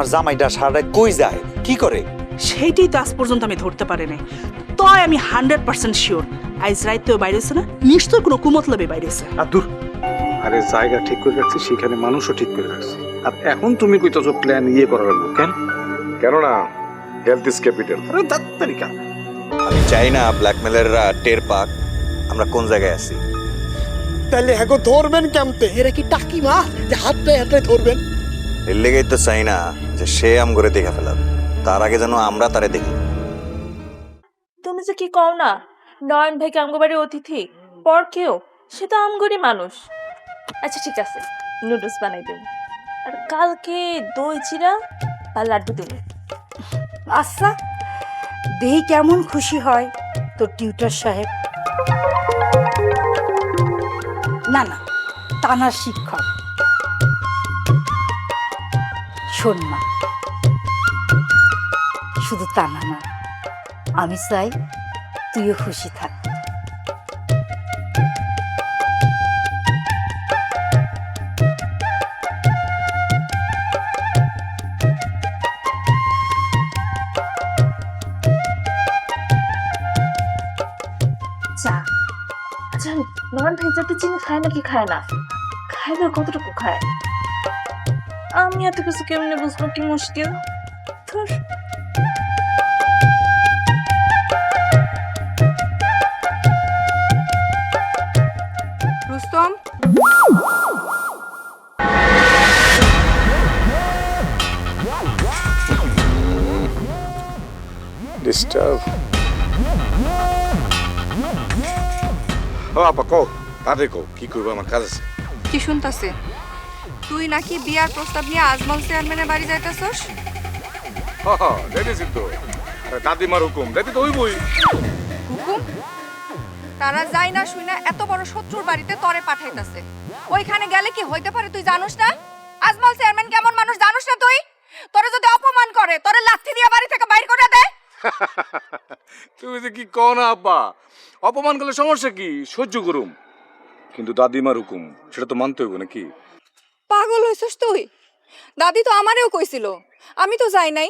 তোমার জামাইটা সারাটা কই যায়? কি করে? সেইটাই তো আজ পর্যন্ত আমি ধরতে পারি নাই তয় আমি হান্ড্রেড পার্সেন্ট শিওর। আইজ রাইতেও বাইরেছে না নিশ্চয় কোনো কুমতলবে বাইরেছে। আর দূর। আরে জায়গা ঠিক করে রাখছি সেখানে মানুষও ঠিক করে রাখছি। আর এখন তুমি কইতেছো প্ল্যান ইয়ে করার লাগবো কেন? কেননা হেলথ ইজ ক্যাপিটাল আরে তাড়াতাড়ি আমি চাই না ব্ল্যাকমেলাররা টের পাক আমরা কোন জায়গায় আছি। তাহলে হ্যাঁ ধরবেন কেমতে? এরা কি টাকি মা? যে হাতটায় হাতটায় ধরবেন? এর লেগেই তো চাই না যে সে আম করে দেখে ফেলার তার আগে যেন আমরা তারে দেখি। তুমি যে কি কও না নয়ন ভাইকে আমগো অতিথি পর কেউ সে তো আমগরি মানুষ। আচ্ছা ঠিক আছে নুডলস বানাই দেব আর কালকে দই চিরা বা লাড্ডু দেবো। আচ্ছা দেহি কেমন খুশি হয় তোর টিউটার সাহেব। না না টানার শিক্ষক। শোন মা। শুধু টানা না আমি চাই তুইও খুশি থাক। চা। আচ্ছা চিনি খায় নাকি? খায় না। খায় না, কতটুকু খায়? আমি এত কিছু কেমনে বুঝব কি মুশকিল ধুর। রুস্তম ডিস্টার্ব ও আপা কও তাদের কও কি করব আমার কাজ আছে কি শুনতাছে তুই নাকি বিয়ার প্রস্তাব নিয়ে আজমল চেয়ারম্যানের বাড়ি যাইতাছস? হা হা দেখেছি তো। দাদিমার হুকুম দাদি তো বই হুকুম? তারা যাই না শুই না এত বড় শত্রুর বাড়িতে তরে পাঠাইতাছে। ওইখানে গেলে কি হইতে পারে তুই জানোস না? আজমল চেয়ারম্যান কেমন মানুষ জানোস না তুই? তোরে যদি অপমান করে তোরে লাথি দিয়ে বাড়ি থেকে বাইর করে দেয় তুমি যে কি কও না আব্বা? অপমান করলে সমস্যা কি? সহ্য করুম। কিন্তু দাদিমার হুকুম সেটা তো মানতে হইব নাকি? পাগল হইছস তুই? দাদি তো আমারেও কইছিল। আমি তো যাই নাই।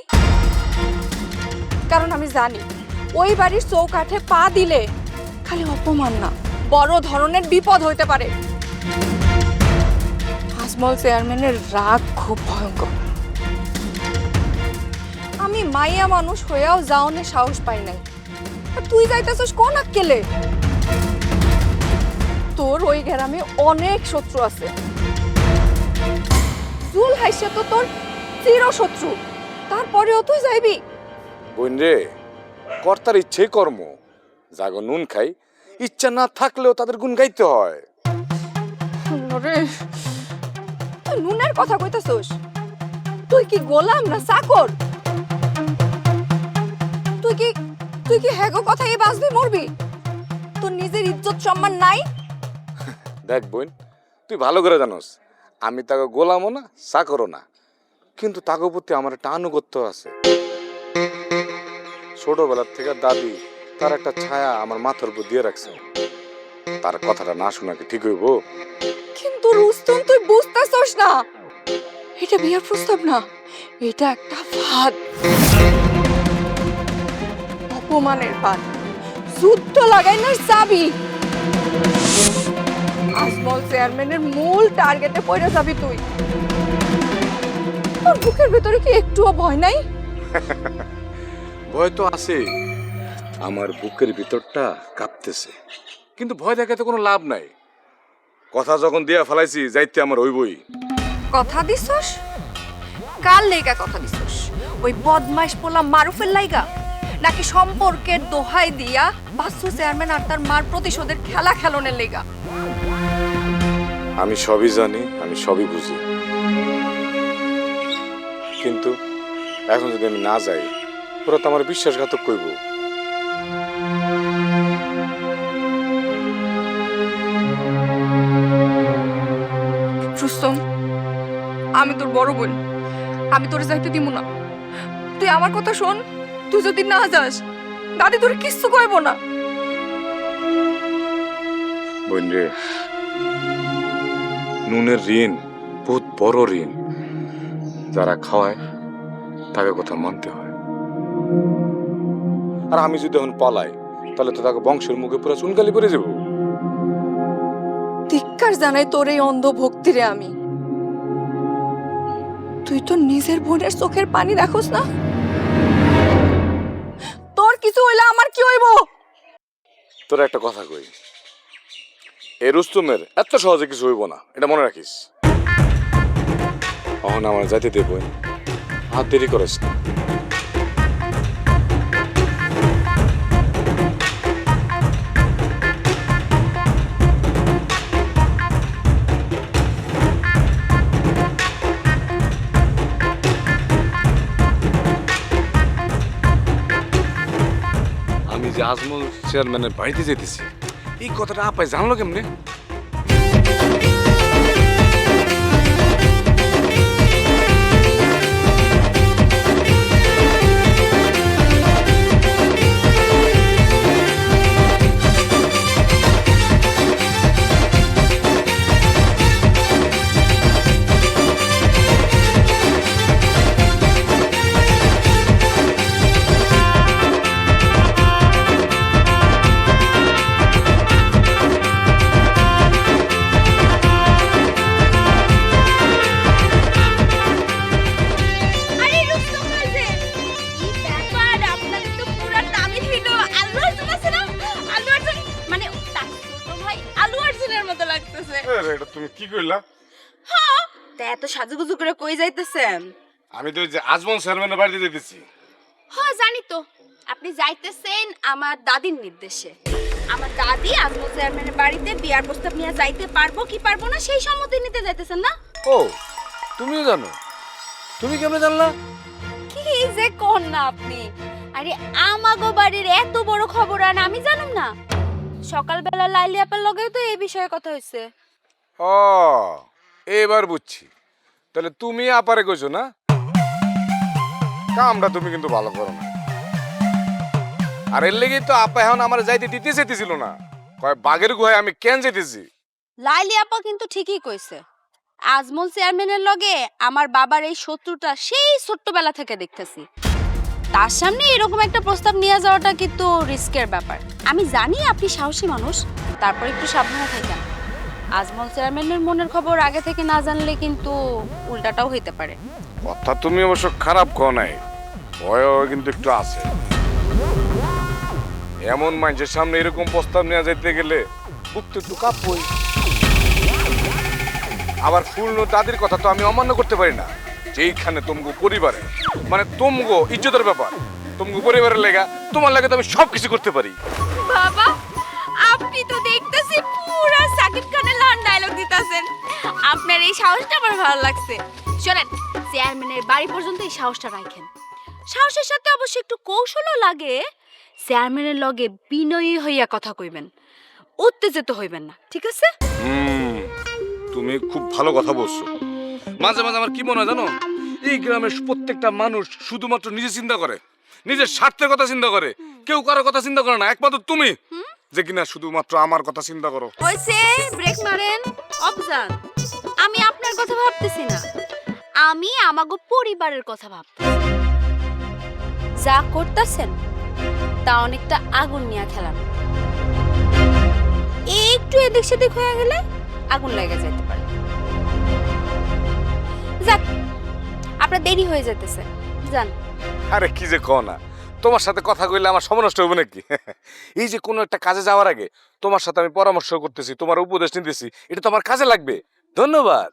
কারণ আমি জানি, ওই বাড়ির চৌকাঠে পা দিলে খালি অপমান না, বড় ধরনের বিপদ হইতে পারে। হাসমল চেয়ারম্যানের রাগ খুব ভয়ঙ্কর। আমি মাইয়া মানুষ হয়েও যাওনে সাহস পাই নাই। তুই যাইতেছস কোন আক্কেলে? তোর ওই গ্রামে অনেক শত্রু আছে। জুল হাইসে তো তোর চির শত্রু তারপরেও তুই যাইবি? বোন রে কর্তার ইচ্ছেই কর্ম। জাগো নুন খাই। ইচ্ছা না থাকলেও তাদের গুণ গাইতে হয়। রে তুই নুনের কথা কইতাছস? তুই কি গোলাম না চাকর? তুই কি তুই কি হ্যাগো কথাই বাঁচবি মরবি? তোর নিজের ইজ্জত সম্মান নাই? দেখ বোন তুই ভালো করে জানোস আমি তাকে গোলামও না চাকরও না। কিন্তু তাকে প্রতি আমার একটা আনুগত্য আছে। ছোটবেলার থেকে দাদি তার একটা ছায়া আমার মাথার উপর দিয়ে রাখছে। তার কথাটা না শোনা কি ঠিক হইব? কিন্তু রুস্তম, তুই বুঝতেছস না। এটা বিয়ার প্রস্তাব না, এটা একটা ফাঁদ। অপমানের ফাঁদ। যুদ্ধ লাগাই না চাবি। আজমল চেয়ারম্যানের মূল টার্গেটে পড়ে যাবি তুই। তোর বুকের ভেতরে কি একটুও ভয় নাই? ভয় তো আছে। আমার বুকের ভিতরটা কাঁপতেছে। কিন্তু ভয় দেখাতে কোনো লাভ নাই। কথা যখন দিয়া ফেলাইছি যাইতে আমার হইবই। কথা দিছস? কার লেগা কথা দিছস? ওই বদমাইশ পোলা মারুফের লাইগা নাকি সম্পর্কের দোহাই দিয়া বাসু চেয়ারম্যান আর তার মার প্রতিশোধের খেলা খেলনের লেগা? আমি সবই জানি আমি সবই বুঝি। কিন্তু এখন যদি আমি না যাই ওরা তো আমার বিশ্বাসঘাতক কইব। রুস্তম আমি তোর বড় বোন। আমি তোর যাইতে দিব না। তুই আমার কথা শোন তুই যদি না যাস দাদি তোর কিচ্ছু কইব না। বোন রে নুনের ঋণ বহুত বড় ঋণ যারা খাওয়ায় তাকে কথা মানতে হয়। আর আমি যদি এখন পালাই তাহলে তো তাকে বংশের মুখে পুরো চুনকালি পড়ে যাব ধিক্কার জানাই তোর এই অন্ধ ভক্তিরে আমি। তুই তো নিজের বোনের চোখের পানি দেখোস না? তোর কিছু হইলে আমার কি হইব? তোর একটা কথা কই। এ এত সহজে কিছু হইব না, এটা মনে রাখিস। অহন আমার যাইতে দেব হাত দেরি করিস না। আমি যে আজমল চেয়ারম্যানের বাড়িতে যেতেছি এই কথাটা আপায় জানলো কেমনে? কি কইলা তা এত সাজুগুজু করে কই যাইতেছেন? আমি তো ওই যে আজমল চেয়ারম্যানের বাড়িতে যেতেছি হ্যাঁ জানি তো। আপনি যাইতেছেন আমার দাদির নির্দেশে। আমার দাদি আজমল চেয়ারম্যানের বাড়িতে বিয়ার প্রস্তাব নিয়ে যাইতে পারব কি পারব না সেই সম্মতি নিতে যাইতেছেন না? ও তুমিও জানো? তুমি কেমনে জানলা? কি যে কোন না আপনি? আরে আমাগো বাড়ির এত বড় খবর আর আমি জানুম না। সকালবেলা লাইলি আপার লগেও তো এই বিষয়ে কথা হয়েছে ও এবার বুঝছি। তাহলে তুমি আপারে কইছো না? কামটা তুমি কিন্তু ভালো করো না। আর এর লেগেই তো আপা এখন আমার যাইতে দিতে যেতেছিল না। কয়, বাঘের গুহায় আমি কেন যেতেছি লাইলি আপা কিন্তু ঠিকই কইছে। আজমল চেয়ারম্যানের লগে আমার বাবার এই শত্রুটা সেই ছোট্টবেলা থেকে দেখতেছি। তার সামনে এরকম একটা প্রস্তাব নিয়ে যাওয়াটা কিন্তু রিস্কের ব্যাপার। আমি জানি আপনি সাহসী মানুষ, তারপর একটু সাবধানে থাকেন। আজমল চেয়ারম্যানের মনের খবর আগে থেকে না জানলে কিন্তু উল্টাটাও হইতে পারে। কথা তুমি অবশ্য খারাপ কও নাই ভয় কিন্তু একটু আছে। এমন মানুষের সামনে এরকম প্রস্তাব নিয়ে যাইতে গেলে বুক তো একটু কাঁপবই। আবার ফুল দাদির কথা তো আমি অমান্য করতে পারি না। যেইখানে তুমগো পরিবারে মানে তুমগো ইজ্জতের ব্যাপার তুমগো পরিবারের লেগা তোমার লাগে তো আমি সব কিছু করতে পারি। বাবা আপনি তো দেখতেছি পুরা সাকিব খানের লান ডায়লগ দিতেছেন। আপনার এই সাহসটা আমার ভালো লাগছে। শোনেন, চেয়ারম্যানের বাড়ি পর্যন্ত এই সাহসটা রাখেন। সাহসের সাথে অবশ্য একটু কৌশলও লাগে। চেয়ারম্যানের লগে বিনয়ী হইয়া কথা কইবেন। উত্তেজিত হইবেন না, ঠিক আছে? তুমি খুব ভালো কথা বলছো। মাঝে মাঝে আমার কি মনে হয় জানো? এই গ্রামের প্রত্যেকটা মানুষ শুধুমাত্র নিজে চিন্তা করে, নিজের স্বার্থের কথা চিন্তা করে। কেউ কারও কথা চিন্তা করে না, একমাত্র তুমি। যে কিনা শুধুমাত্র আমার কথা চিন্তা করো। ওইসে ব্রেক মারেন অবজান আমি আপনার কথা ভাবতেছি না। আমি আমাগো পরিবারের কথা ভাবতেছি। যা করতেছেন তা অনেকটা আগুন নিয়ে খেলাম। একটু এদিক সেদিক হয়ে গেলে আগুন লেগে যেতে পারে। যাক আপনার দেরি হয়ে যেতেছে যান। আরে কি যে কও না। তোমার সাথে কথা কইলে আমার সময় নষ্ট হবে নাকি? এই যে কোনো একটা কাজে যাওয়ার আগে তোমার সাথে আমি পরামর্শ করতেছি তোমার উপদেশ নিতেছি এটা তো আমার কাজে লাগবে। ধন্যবাদ।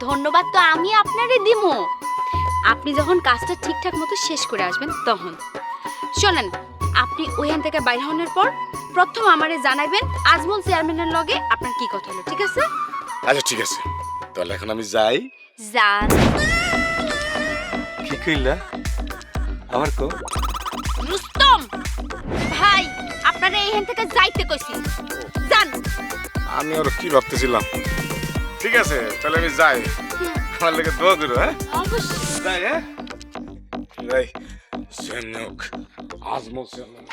ধন্যবাদ তো আমি আপনারে দিমু। আপনি যখন কাজটা ঠিকঠাক মতো শেষ করে আসবেন তখন। শোনেন আপনি ওইখান থেকে বাইর হওয়ার পর প্রথম আমারে জানাইবেন আজমল চেয়ারম্যানের লগে আপনার কি কথা হলো ঠিক আছে? আচ্ছা ঠিক আছে। তাহলে এখন আমি যাই। যান। কি কইলা? আমার কো। রুস্তম ভাই আপনারা এইখান থেকে যাইতে কইছি। যান। আমি আর কি ভাবতেছিলাম? ঠিক আছে তাহলে আমি যাই। আমার লেগে দোয়া করো হ্যাঁ? অবশ্যই। যাই হ্যাঁ? যাই সেমনক আজমল সেমনক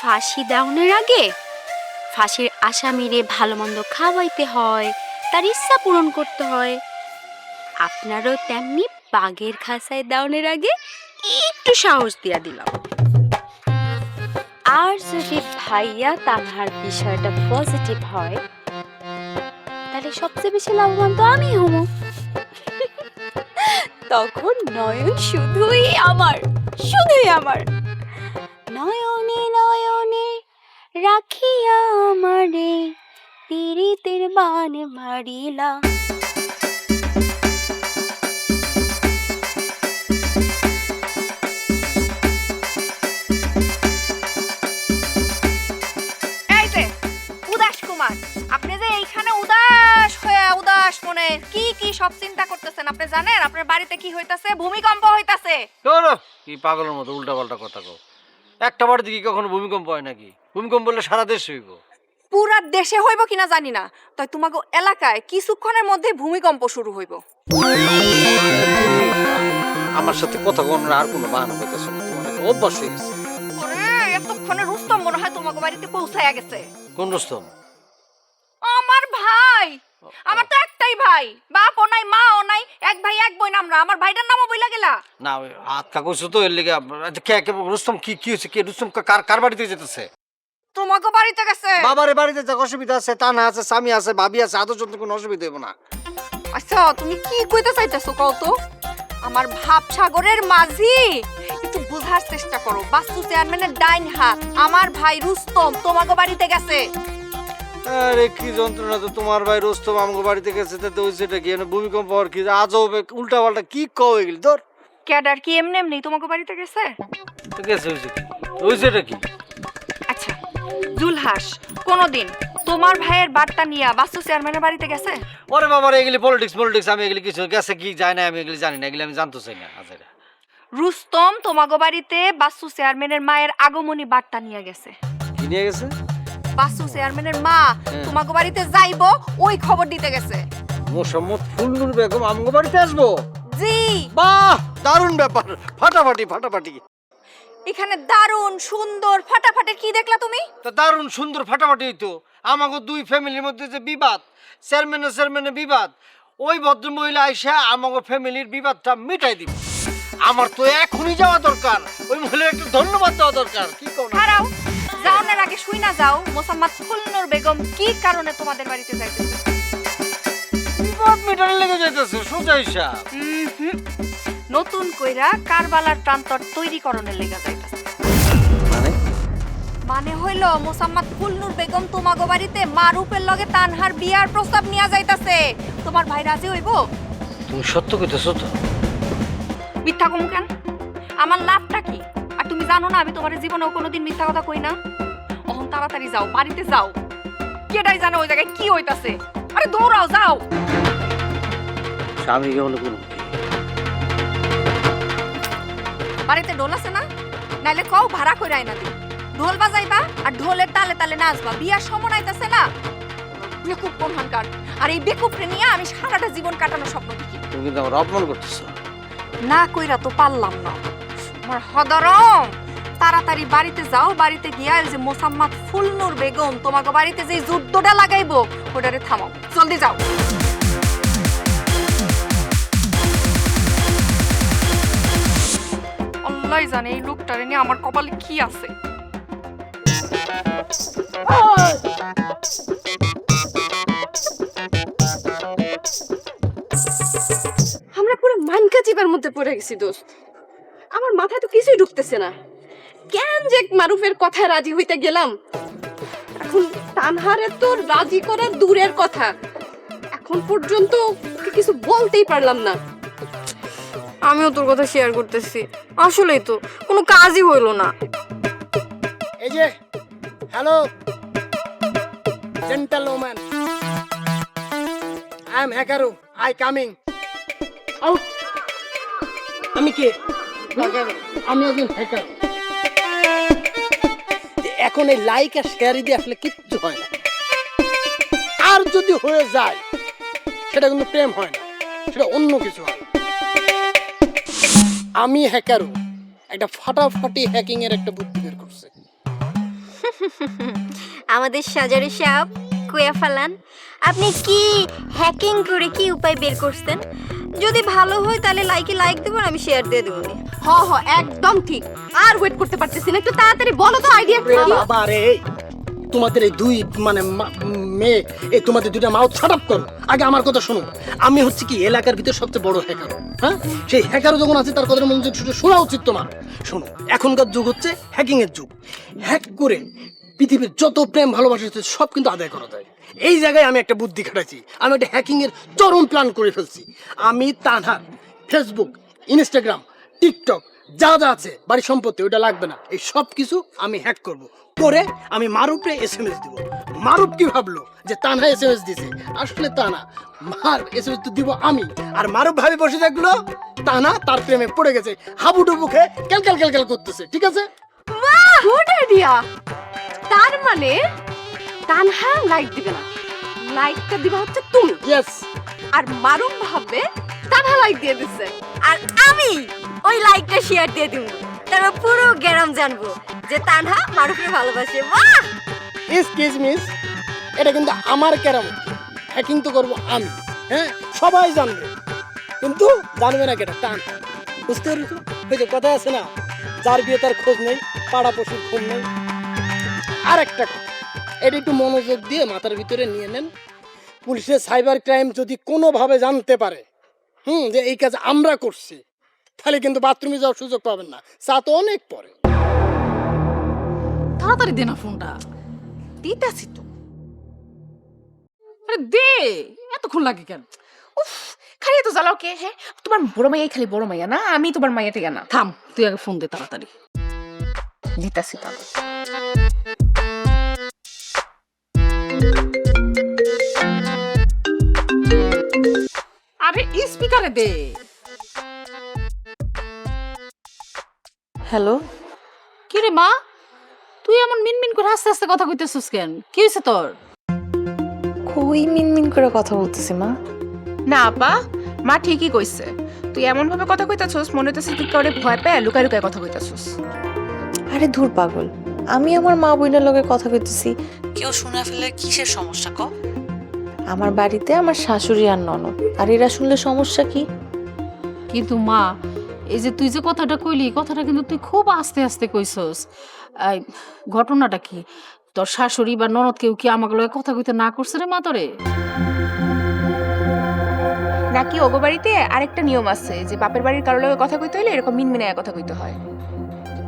ফাঁসি দাউনের আগে ফাঁসির আসামিরে ভালো মন্দ খাওয়াইতে হয় তার ইচ্ছা পূরণ করতে হয়। আপনারও তেমনি বাঘের খাসায় দাউনের আগে একটু সাহস দিয়া দিলাম। আর যদি ভাইয়া তানহার বিষয়টা পজিটিভ হয়, তাহলে সবচেয়ে বেশি লাভবান তো আমি হব। তখন নয়ন শুধুই আমার শুধুই আমার। নয়নে নয়নে রাখিয়া আমারে পীড়িতের বান মারিলা। কি কি সব চিন্তা করতেছেন? আপনি জানেন আপনার বাড়িতে কি হইতাছে? ভূমিকম্প হইতাছে। কি পাগলের মতো কথা কও। একটা বাড়িতে কি কখনো ভূমিকম্প হয় নাকি? ভূমিকম্প বললে সারা দেশ হইব। পুরা দেশে হইব কিনা জানি না তাই তোমাকে এলাকায় কিছুক্ষণের মধ্যে ভূমিকম্প শুরু হইব। আমার সাথে কথা আর কোনো বাহানা হইতেছে না তোমার একটা অভ্যাস হয়ে গেছে। ওরে এতক্ষণে রুস্তম মনে হয় তোমাকে বাড়িতে পৌঁছায়া গেছে। কোন রুস্তম? আমার ভাই! আমার তো একটাই ভাই বাপও নাই মাও নাই এক ভাই এক বোন আমরা। আমার ভাইটার নামও বইলা গেলা। না ওই হাত কাগজ তো এর লেগে আচ্ছা, কে কে রুস্তম কি কি হয়েছে কে রুস্তম কা- কার কার বাড়িতে যেতেছে? তোমাকে বাড়িতে গেছে। বাবারে বাড়িতে যা অসুবিধা আছে তা না আছে স্বামী আছে ভাবি আছে আদর জন্য কোনো অসুবিধা হইব না। আচ্ছা তুমি কি কইতে চাইতেছো কও তো? আমার ভাব সাগরের মাঝি একটু বোঝার চেষ্টা করো। বাস্তু চেয়ারম্যানের ডাইন হাত আমার ভাই রুস্তম তোমাকে বাড়িতে গেছে। আরে কি যন্ত্রণা তো তোমার ভাই রুস্তম আমগো বাড়িতে গেছে তো ওই সেটা কি? ভূমিকম্প হওয়ার কি? আজও উল্টা পাল্টা কি কও এগুলি? ধর। ক্যাডার কি এমনি এমনি? তোমাকে বাড়িতে গেছে? তো গেছে হয়েছে কি? কি? আচ্ছা জুলহাস কোনোদিন তোমার ভাইয়ের বার্তা নিয়ে বাস্তু চেয়ারম্যানের বাড়িতে গেছে? ওরে বাবার এগুলি পলিটিক্স পলিটিক্স আমি এগুলি কিছু গেছে কি যায় না আমি এগুলি জানি না এগুলি আমি জানতে চাই না রুস্তম তোমাকে বাড়িতে বাস্তু চেয়ারম্যানের মায়ের আগমনী বার্তা নিয়ে গেছে। নিয়ে গেছে? বাস্তু চেয়ারম্যানের মা তোমাকে বাড়িতে যাইবো ওই খবর দিতে গেছে। মোসাম্মদ ফুলনুর বেগম আমগো বাড়িতে আসব? জি। বাহ দারুণ ব্যাপার। ফাটাফাটি ফাটাফাটি। এখানে দারুণ সুন্দর ফাটাফাটি কি দেখলা তুমি? তা দারুণ সুন্দর ফাটাফাটি হইতো আমাকে দুই ফ্যামিলির মধ্যে যে বিবাদ চেয়ারম্যানে চেয়ারম্যানে বিবাদ ওই ভদ্র মহিলা আইসা আমাকে ফ্যামিলির বিবাদটা মিটাই দিব। আমার তো এখনই যাওয়া দরকার। ওই মহিলার একটু ধন্যবাদ দেওয়া দরকার। কি কোন যাওনের আগে শুই না যাও। মোসাম্মদ ফুলনুর বেগম কি কারণে তোমাদের বাড়িতে যাইতেছে? মিটারে লেগে যাইতেছে সোজা হিসাব নতুন কইরা কারবালার প্রান্তর তৈরিকরণের লেগে যাইতেছে। মানে? মানে হইল মোসাম্মদ ফুলনুর বেগম তোমাগো বাড়িতে মারূপের লগে তানহার বিয়ার প্রস্তাব নিয়া যাইতাছে। তোমার ভাই রাজি হইব? তুমি সত্য কইতেছো তো। মিথ্যা কম কেন? আমার লাভটা কি? তুমি জানো না আমি তোমার জীবনেও কোনোদিন মিথ্যা কথা কই না? অহন তাড়াতাড়ি যাও বাড়িতে যাও। কেটাই জানে ওই জায়গায় কি হইতাছে? আরে দৌড়াও যাও। স্বামী কেমন কোন বাড়িতে ঢোল আছে না? নাইলে কও ভাড়া কইরা আইনা দিই ঢোল বাজাইবা আর ঢোলের তালে তালে নাচবা বিয়ার সময় আইতাছে না? বেকুব কোনখানকার আর এই বেকুবরে নিয়ে আমি সারাটা জীবন কাটানোর স্বপ্ন দেখি। তুমি কিন্তু আমার অপমান করতেছো। না কইরা তো পারলাম না। আমার হদরম। তাড়াতাড়ি বাড়িতে যাও, বাড়িতে গিয়া যে মোসাম্মদ ফুলনুর বেগম তোমাকে বাড়িতে যে যুদ্ধটা লাগাইবো, ওটারে থামাও। জলদি যাও। আল্লাহ জানে এই লোকটারে নিয়ে আমার কপালে কি আছে। আমরা পুরো আনকা চিপার মধ্যে পড়ে গেছি, দোস্ত। আমার মাথায় তো কিছুই ঢুকতেছে না। কেন যে মারুফের কথায় রাজি হইতে গেলাম? এখন তানহারে তো রাজি করা দূরের কথা। এখন পর্যন্ত কিছু বলতেই পারলাম না। আমিও তোর কথা শেয়ার করতেছি। আসলেই তো কোনো কাজই হইল না। এই যে hello gentleman I am hacker I coming out আমি কে? আমি একজন হ্যাকার এখন এই লাইক আর শেয়ারই দিয়ে আসলে কিচ্ছু হয় না। আর যদি হয়ে যায়, সেটা কিন্তু প্রেম হয় না। সেটা অন্য কিছু হয়। আমি হ্যাকারু একটা ফাটাফাটি হ্যাকিং এর একটা বুদ্ধি বের করছে। আমাদের সাজারে সাহেব, কুয়া ফালান, আপনি কি হ্যাকিং করে কি উপায় বের করছেন? যদি ভালো হয় তাহলে লাইকে লাইক দেবেন আমি শেয়ার দিয়ে দেবো। হ হ একদম ঠিক। আর ওয়েট করতে পারতেছি না। একটু তাড়াতাড়ি বলো তো আইডিয়া কি? বাবা রে তোমাদের এই দুই মানে মেয়ে এই তোমাদের দুইটা মাউথ শাট আপ করো। আগে আমার কথা শোনো। আমি হচ্ছে কি এলাকার ভিতর সবচেয়ে বড় হ্যাকার হ্যাঁ? সেই হ্যাকারও যখন আছে তার কথা মনোযোগ শুনে শোনা উচিত তোমার। শোনো এখনকার যুগ হচ্ছে হ্যাকিং এর যুগ। হ্যাক করে পৃথিবীর যত প্রেম ভালোবাসা সব কিন্তু আদায় করা যায়। এই জায়গায় আমি একটা বুদ্ধি খাটাইছি। আমি একটা হ্যাকিং এর চরম প্ল্যান করে ফেলছি। আমি তানহা ফেসবুক ইনস্টাগ্রাম টিকটক যা যা আছে বাড়ির সম্পত্তি ওটা লাগবে না। এই সব কিছু আমি হ্যাক করব। করে আমি মারুপে এস এম এস দিব। মারুপ কি ভাবলো যে তানহা এস এম দিছে? আসলে তানা মার এস এম এস তো দিব আমি। আর মারুপ ভাবে বসে থাকল তানা তার প্রেমে পড়ে গেছে। হাবুডুবু খেয়ে ক্যাল ক্যাল ক্যাল ক্যাল করতেছে, ঠিক আছে? Good idea. তার মানে তানহা লাইক দিবে না। লাইকটা দিবা হচ্ছে তুমি। ইয়েস আর মারুম ভাববে তানহা লাইক দিয়ে দিছে। আর আমি ওই লাইকটা শেয়ার দিয়ে দিব তারপর পুরো গ্রাম জানব যে তানহা মারুফকে ভালোবাসে। বাহ! এক্সকিউজ মিস এটা কিন্তু আমার কেরামত হ্যাকিং তো করব আমি। হ্যাঁ? সবাই জানবে। কিন্তু জানবে না কেটা? টান বুঝতে পেরেছ? ওই যে কথা আছে না যার বিয়ে তার খোঁজ নেই পাড়া পশুর ঘুম নেই। আর একটা কথা। এটা একটু মনোযোগ দিয়ে মাথার ভিতরে নিয়ে নেন। পুলিশের সাইবার ক্রাইম যদি কোনোভাবে জানতে পারে, হুম, যে এই কাজ আমরা করছি, তাহলে কিন্তু বাথরুমে যাওয়ার সুযোগ পাবেন না। চা তো অনেক পরে। তাড়াতাড়ি দে না ফোনটা। দিতাছি তো। আরে দে! এতক্ষণ লাগে কেন? উফ খালি এত জ্বালাও কে? হ্যাঁ তোমার বড় মাইয়াই খালি বড় মাইয়া না? আমি তোমার মাইয়া টিকা না। থাম, তুই আগে ফোন দে তাড়াতাড়ি। দিতাছি তাহলে। আরে স্পিকারে দে। হ্যালো? কি রে মা? তুই এমন মিনমিন করে আস্তে আস্তে কথা কইতেছিস কেন? কি হয়েছে তোর? কই মিনমিন করে কথা বলতেছি মা। না আপা মা ঠিকই কইছে। তুই এমন ভাবে কথা কইতাছস মনে হইতেছে তুই কাউরে ভয় পেয়ে লুকায় লুকায় কথা কইতাছস। আরে ধুর পাগল। আমি আমার মা বোনের লগে কথা কইতেছি। কেউ শুনে ফেলে কিসের সমস্যা ক আমার বাড়িতে আমার শাশুড়ি আর ননদ। আর এরা শুনলে সমস্যা কি? কিন্তু মা এই যে তুই যে কথাটা কইলি কথাটা কিন্তু তুই খুব আস্তে আস্তে কইছস। এই, ঘটনাটা কি? তোর শাশুড়ি বা ননদ কেউ কি আমাকে লগে কথা কইতে না করছে রে মা তোরে? নাকি ওগো বাড়িতে আরেকটা নিয়ম আছে যে বাপের বাড়ির কারোর লগে কথা কইতে হইলে এরকম মিনমিনায় কথা কইতে হয়।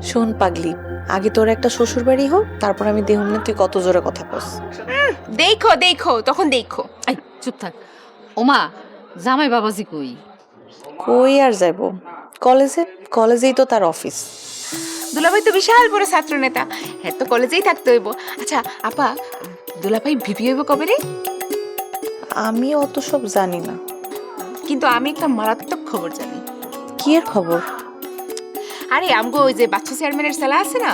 শোন পাগলি আগে তোর একটা শ্বশুর বাড়ি হোক তারপর আমি দেহুম না তুই কত জোরে কথা কস দেখো দেখো তখন দেখো। এই চুপ থাক। ওমা জামাই বাবাজি কই? কই আর যাইব? কলেজে? কলেজেই তো তার অফিস। দুলাভাই তো বিশাল বড় ছাত্র নেতা। হ্যাঁ তো কলেজেই থাকতে হইব। আচ্ছা আপা দুলাভাই ভিপি হইব কবে রে? আমি অত সব জানি না। কিন্তু আমি একটা মারাত্মক খবর জানি। কি এর খবর? আরে আমগো ওই যে বাচ্চা চেয়ারম্যানের সেলা আছে না?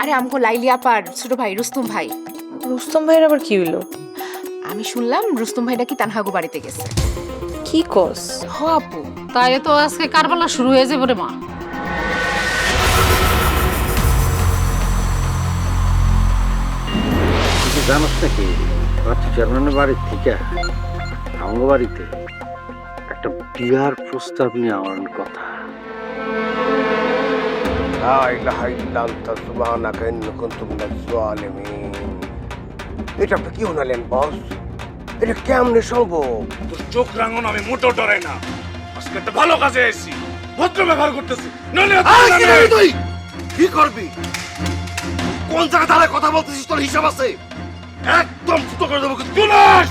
আরে আমগো লাইলি আপার ছোট ভাই রুস্তম ভাই। রুস্তম ভাইয়ের আবার কি হইল? আমি শুনলাম রুস্তম ভাই নাকি তানহাগো বাড়িতে গেছে। কি কস? হ আপু তাই তো আজকে কারবালা শুরু হয়ে যাবে রে মা। জানোস নাকি বাচ্চা চেয়ারম্যানের বাড়ির থেকে আমার বাড়িতে একটা বিয়ার প্রস্তাব নিয়ে আমার কথা। এটা আপনি কি হনালেন বস? এটা কেমনে সম্ভব? তোর চোখ রাঙন আমি মোটো ডরাই না। আজ আজকে একটা ভালো কাজে এসেছি ভদ্র ব্যবহার করতেছি। নইলে তুই? কি করবি? কোন জায়গায় দাঁড়ায় কথা বলতেছিস তোর হিসাব আছে? একদম ফুটো করে দেবো কিন্তু। তুলাস